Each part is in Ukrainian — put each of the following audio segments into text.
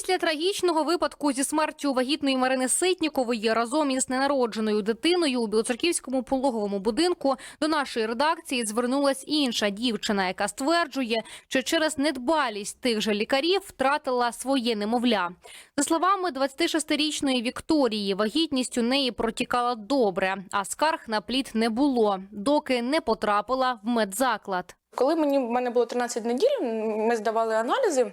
Після трагічного випадку зі смертю вагітної Марини Ситнікової разом із ненародженою дитиною у Білоцерківському пологовому будинку до нашої редакції звернулась інша дівчина, яка стверджує, що через недбалість тих же лікарів втратила своє немовля. За словами 26-річної Вікторії, вагітність у неї протікала добре, а скарг на плід не було, доки не потрапила в медзаклад. Коли мені в мене було 13 неділь, ми здавали аналізи.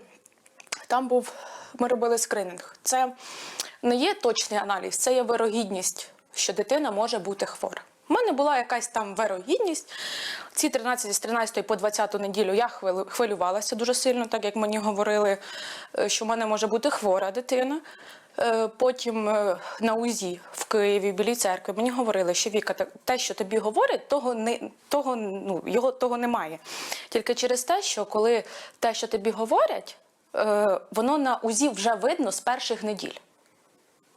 Там був ми робили скрининг. Це не є точний аналіз, це є вирогідність, що дитина може бути хвора. У мене була якась там вирогідність. Ці 13 з 13 по 20 неділю я хвилю- хвилювалася дуже сильно, так як мені говорили, е, що в мене може бути хвора дитина. Е, Потім е, на УЗІ в Києві, в Білій церкві, мені говорили, що Віка, те- що тобі говорять, того не того, ну його того немає. Тільки через те, що коли те, що тобі говорять, воно на УЗІ вже видно з перших неділь.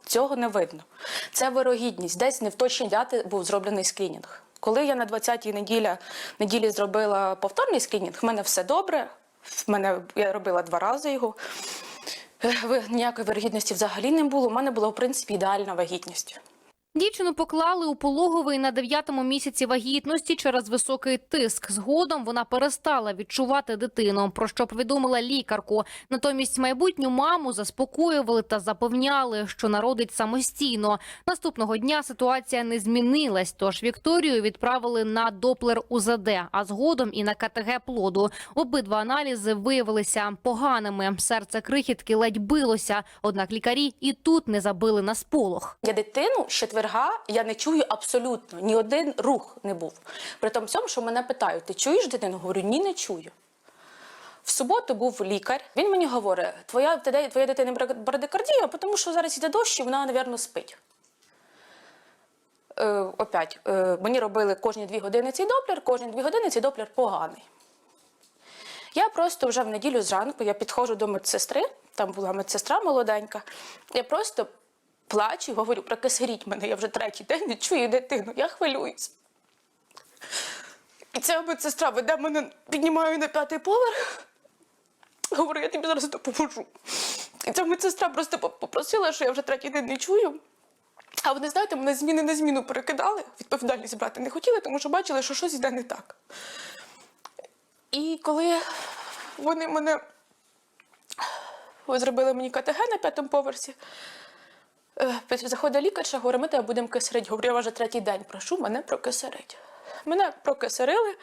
Цього не видно. Це вирогідність. Десь не дати був зроблений скринінг. Коли я на 20-й неділі, неділі зробила повторний скринінг, в мене все добре. В мене я робила два рази його. Е, Ніякої вирогідності взагалі не було. У мене була, в принципі, ідеальна вагітність. Дівчину поклали у пологовий на дев'ятому місяці вагітності через високий тиск. Згодом вона перестала відчувати дитину, про що повідомила лікарку. Натомість майбутню маму заспокоювали та запевняли, що народить самостійно. Наступного дня ситуація не змінилась, тож Вікторію відправили на доплер УЗД, а згодом і на КТГ плоду. Обидва аналізи виявилися поганими. Серце крихітки ледь билося, однак лікарі і тут не забили на сполох. Я дитину з четверга я не чую абсолютно. Ні один рух не був. При тому всьому, що мене питають, ти чуєш дитину? Говорю, ні, не чую. В суботу був лікар. Він мені говорить: твоя, твоя дитина брадикардія, тому що зараз йде дощ, і вона, напевно, спить. Е, опять, е, мені робили кожні дві години цей доплер, кожні дві години цей доплер поганий. Я просто вже в неділю зранку я підходжу до медсестри, там була медсестра молоденька. Я просто плачу і говорю, прокисеріть мене, я вже третій день не чую дитину, я хвилююсь. І ця медсестра веде мене, піднімає на п'ятий поверх. Говорю, я тобі зараз допоможу. І ця медсестра просто попросила, що я вже третій день не чую. А вони, знаєте, мене зміни на зміну перекидали, відповідальність брати не хотіли, тому що бачили, що щось йде не так. І коли вони мене зробили мені КТГ на п'ятому поверсі, заходить лікарша, говорить, ми тебе будемо кисерить. Говорю, я вже третій день прошу мене прокисерить. Мене прокисерили,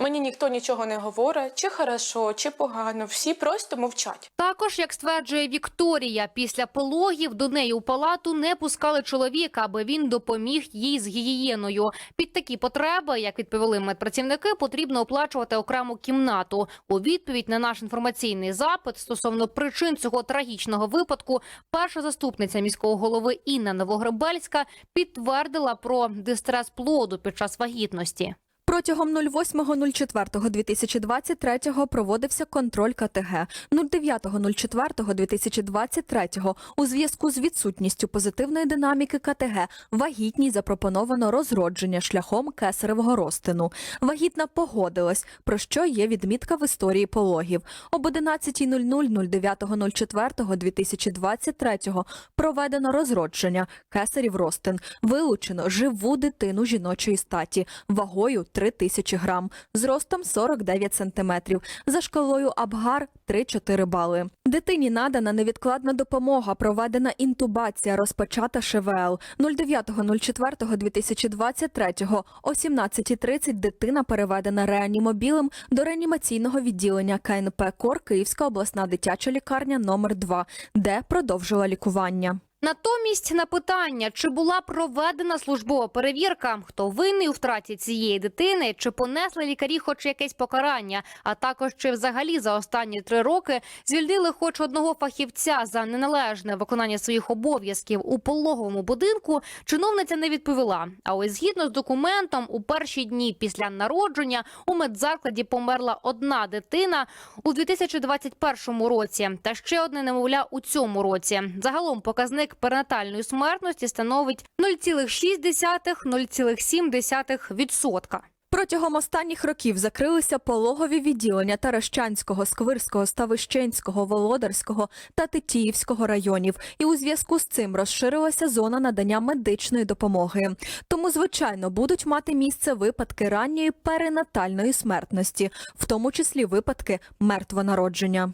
мені ніхто нічого не говорить, чи хорошо, чи погано, всі просто мовчать. Також, як стверджує Вікторія, після пологів до неї у палату не пускали чоловіка, аби він допоміг їй з гігієною. Під такі потреби, як відповіли медпрацівники, потрібно оплачувати окрему кімнату. У відповідь на наш інформаційний запит стосовно причин цього трагічного випадку, перша заступниця міського голови Інна Новогребельська підтвердила про дистрес плоду під час вагітності. Протягом 08.04.2023 проводився контроль КТГ. 09.04.2023 у зв'язку з відсутністю позитивної динаміки КТГ вагітній запропоновано розродження шляхом кесаревого розтину. Вагітна погодилась, про що є відмітка в історії пологів. Об 11.00 09.04.2023 проведено розродження кесарів розтин. Вилучено живу дитину жіночої статі вагою 3 тисячі грам, зростом 49 сантиметрів, за шкалою Абгар 3-4 бали. Дитині надана невідкладна допомога, проведена інтубація, розпочата ШВЛ. 09.04.2023 о 17.30 дитина переведена реанімобілем до реанімаційного відділення КНП КОР Київська обласна дитяча лікарня номер 2 де продовжила лікування. Натомість на питання, чи була проведена службова перевірка, хто винний у втраті цієї дитини, чи понесли лікарі хоч якесь покарання, а також чи взагалі за останні три роки звільнили хоч одного фахівця за неналежне виконання своїх обов'язків у пологовому будинку, чиновниця не відповіла. А ось згідно з документом, у перші дні після народження у медзакладі померла одна дитина у 2021 році, та ще одне немовля у цьому році. Загалом показник перинатальної смертності становить 0,6-0,7%. Протягом останніх років закрилися пологові відділення Таращанського, Сквирського, Ставищенського, Володарського та Тетіївського районів. І у зв'язку з цим розширилася зона надання медичної допомоги. Тому, звичайно, будуть мати місце випадки ранньої перинатальної смертності, в тому числі випадки мертвонародження.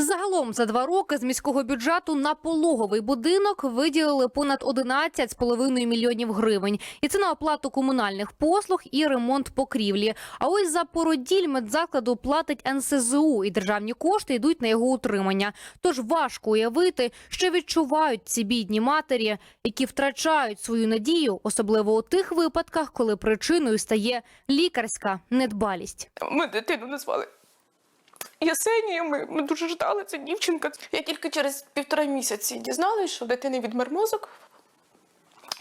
Загалом за два роки з міського бюджету на пологовий будинок виділили понад 11,5 мільйонів гривень. І це на оплату комунальних послуг і ремонт покрівлі. А ось за породіль медзакладу платить НСЗУ, і державні кошти йдуть на його утримання. Тож важко уявити, що відчувають ці бідні матері, які втрачають свою надію, особливо у тих випадках, коли причиною стає лікарська недбалість. Ми дитину назвали Єсенія. Ми, ми дуже ждали ця дівчинка. Я тільки через півтора місяці дізналась, що дитини відмер мозок.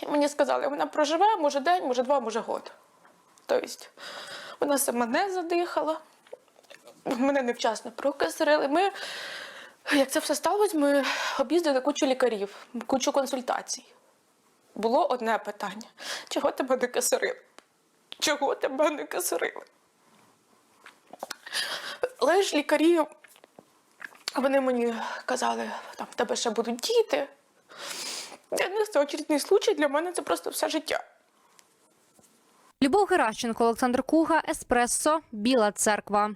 І мені сказали, вона проживе, може день, може два, може год. Тобто вона сама не задихала, мене невчасно прокисарили. Ми, як це все сталося, ми об'їздили кучу лікарів, кучу консультацій. Було одне питання: чого тебе не кисарили? Чого тебе не кисарили? Але ж лікарі, вони мені казали, там в тебе ще будуть діти. Для них це очередний случай, для мене це просто все життя. Любов Геращенко, Олександр Куга, Еспресо, Біла Церква.